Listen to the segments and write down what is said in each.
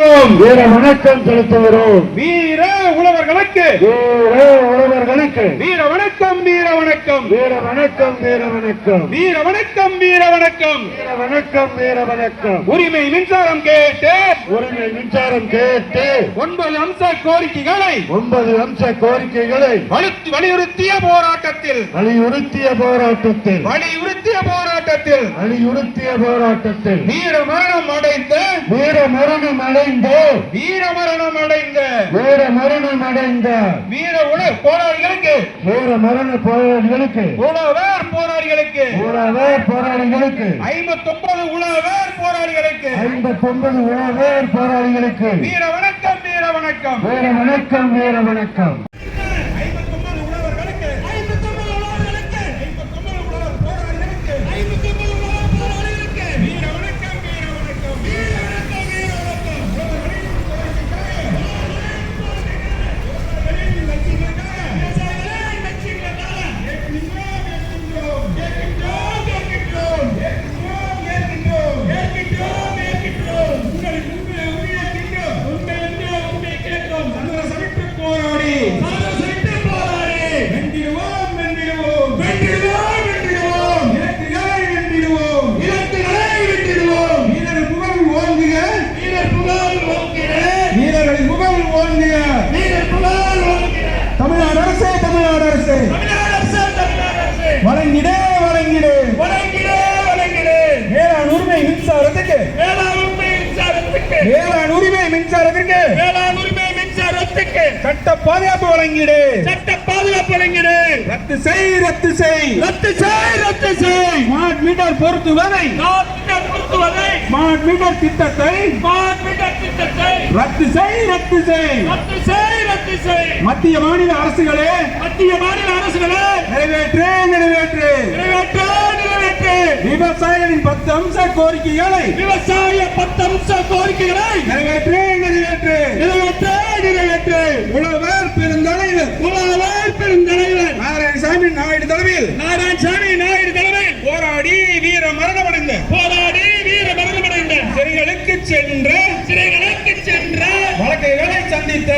வீர வணக்கம் செலுத்துகிறோம். வீர வீர வணக்கம் வீர வணக்கம் வீர வணக்கம் வீர வணக்கம் வீர வணக்கம் வீர வணக்கம் வீர வணக்கம் வீர வணக்கம் உரிமை மின்சாரம் கேட்டு. உரிமை மின்சாரம் கேட்டு. ஒன்பது அம்ச கோரிக்கைகளை. ஒன்பது அம்ச கோரிக்கைகளை. வலியுறுத்திய போராட்டத்தில். வலியுறுத்திய போராட்டத்தில். வலியுறுத்திய போராட்டத்தில். வலியுறுத்திய போராட்டத்தில். வீர மரணம் அடைந்த. வீர மரணம் அடைந்த. வீர மரணம் அடைந்த. வீர மரணம் அடைந்த. வீர உண போராளிகளுக்கு வீர மரண போராளிகளுக்கு உழவர் போராளிகளுக்கு உழவர் போராளிகளுக்கு ஐம்பத்தி ஒன்பது உழவர் போராளிகளுக்கு ஐம்பத்தி ஒன்பது உழவர் போராளிகளுக்கு வீர வணக்கம் வீர வணக்கம். வீர வணக்கம் வீர வணக்கம். மின்சாரத்திற்கு வேளாண் உரிமை மின்சாரத்துக்கு சட்ட பாதுகாப்பு வழங்கிடு. சட்ட பாதுகாப்பு வழங்கிடு. ரத்து செய் ரத்து செய். ரத்து செய் ரத்து செய். ஸ்மார்ட் மீட்டர் மீட்டர் பொருத்துவதை. ஸ்மார்ட் மீட்டர் திட்டத்தை ஸ்மார்ட் மீட்டர் திட்டத்தை. ரத்து செய் ரத்து செய். ரத்து செய் ரத்து செய். மத்திய மாநில அரசுகளே. மத்திய மாநில அரசுகளே. நிறைவேற்று நிறைவேற்று. நிறைவேற்று நிறைவேற்று. விவசாயிகளின் பத்து அம்ச கோரிக்கைகளை விவசாய பத்து அம்ச கோரிக்கைகளை நிறைவேற்று நிறைவேற்று நிறைவேற்று நிறைவேற்று உழவர் பெருந்தலைவர் உழவர் பெருந்தலைவர் நாராயணசாமி நாயுடு தலைமையில். நாராயணசாமி நாயுடு தலைமையில். போராடி வீர மரணமடைந்த. போராடி வீர மரணமடைந்த. சிறைகளுக்கு சென்ற. சிறைகளுக்கு சென்ற. வழக்குகளை சந்தித்த.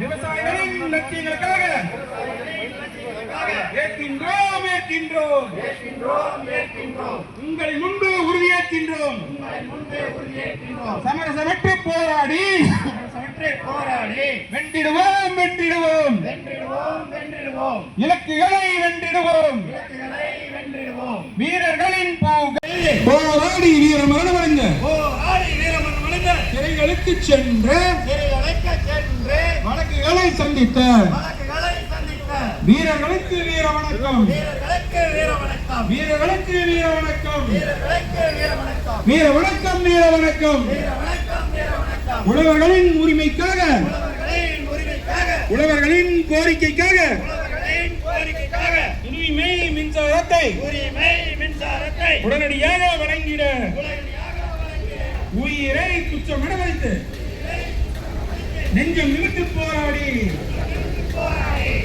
விவசாயிகளின் லட்சியங்களுக்காக ஏற்கின்றோம் ஏற்கின்றோம் உங்களை முன்பு உறுதியேற்கின்றோம். சமரசமற்று போராடி போராடி வென்றிடுவோம் வென்றிடுவோம். வென்றிடுவோம் வென்றிடுவோம். இலக்குகளை வென்றிடுவோம். இலக்குகளை வென்றிடுவோம். வீரர்களின் பூவை போராடி வீர மரணமடைந்த போராடி வீரமன் மனித சிறைகளுக்கு சென்று சிறையடைக்க சென்று வழக்குகளை சந்தித்த வழக்குகளை சந்தித்த வீரர்களுக்கு வீர வணக்கம் வீரர்களுக்கு வீர வணக்கம் வீரர்களுக்கு வீர வணக்கம் வீரர்களுக்கு வீர வணக்கம் வீர வணக்கம் வீர வணக்கம் வீர வணக்கம் உழவர்களின் உரிமைக்காக. உழவர்களின் கோரிக்கைக்காக. உரிமை மின்சாரத்தை உடனடியாக வழங்கிட. உயிரை துச்சமென வைத்து நெஞ்சம் நிமித்து போராடி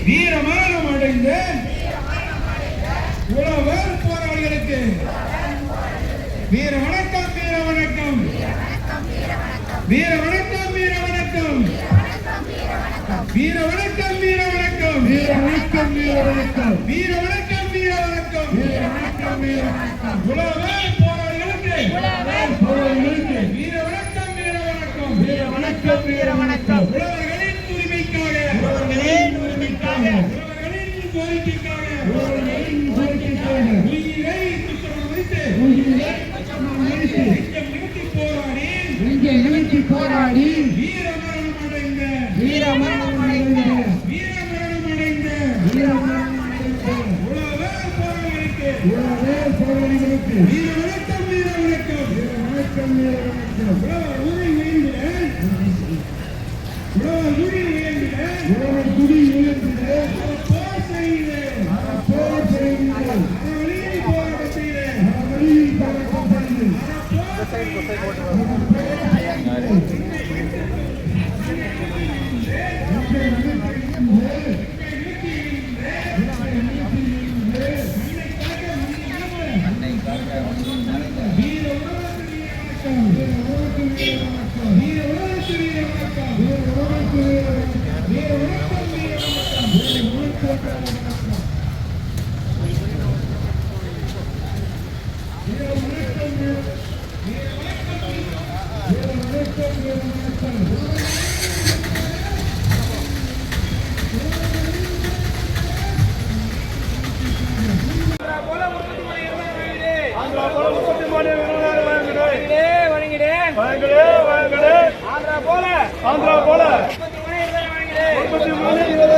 வீரமரணம் அடைந்த உழவர் போராளிகளுக்கு வீர வணக்கம் வீர வணக்கம் வீர வணக்கம் வீர வணக்கம். வீர வணக்கம் வீர வணக்கம். வீர வணக்கம் வீர வணக்கம். வீர வணக்கம் வீர வணக்கம். வீர வணக்கம் வீர வணக்கம். உழவர் போராளிகளுக்கு. போராளிகளுக்கு. வீர வணக்கம் வீர வணக்கம். வீர வணக்கம் வீர வணக்கம். உழவர்களின் இங்கே போராடி வீரமரணம் அடைந்த வீரமரணம் அடைந்த வீரமரணம் அடைந்த வீரமரணம் அடைந்த உழவர் போராளிகளுக்கு உழவே போராளிகளுக்கு வீர வணக்கம் வீர வணக்கம் வீர வணக்கம் வீர வணக்கம் உழவர் உரி உயர்ந்திட உழவர் உரி உயர்ந்திட உழவர் குடி உயர்ந்திட போர் செய்த சைடு கொசை போட்டு ஆந்திரா போல முப்பத்தி மூணு இருபது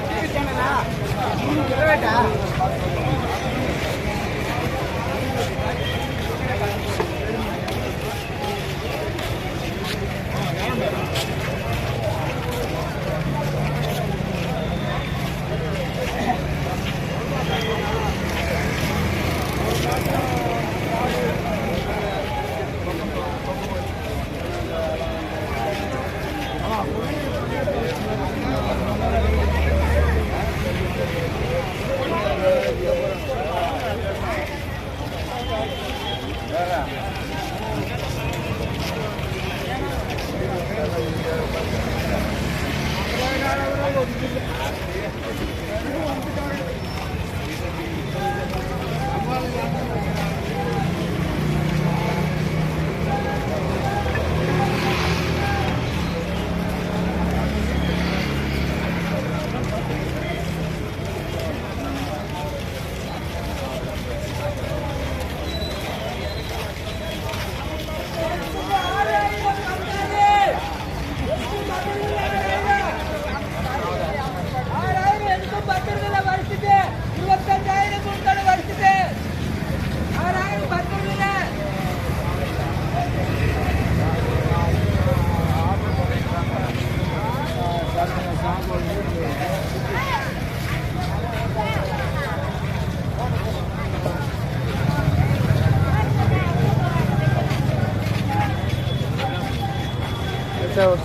டிவி சேனலா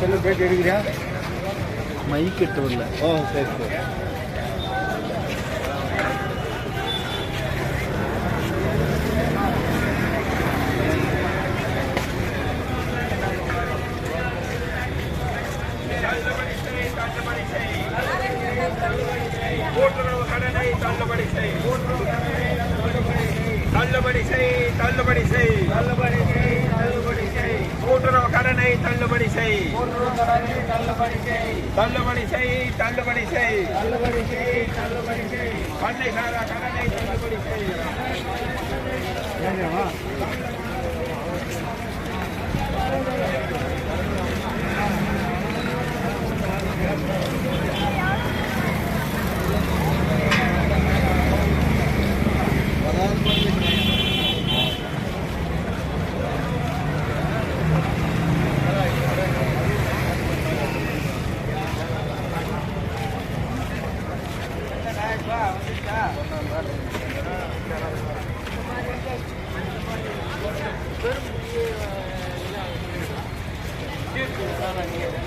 செல்லு பேட்டி எடுக்கிறியா மைக் எட்டு வரல. ஓ சரி சரி கூட்டுறவு கடனை தள்ளுபடி செய் தள்ளுபடி செய் தள்ளுபடி செய் தள்ளுபடி செய் கூட்டுறவு கடனை தள்ளுபடி செய் தள்ளுபடி செய். தள்ளுபடி செய் தள்ளுபடி செய். தள்ளுபடி செய் பண்ணை சாரா கடனை தள்ளுபடி செய். It's not on here.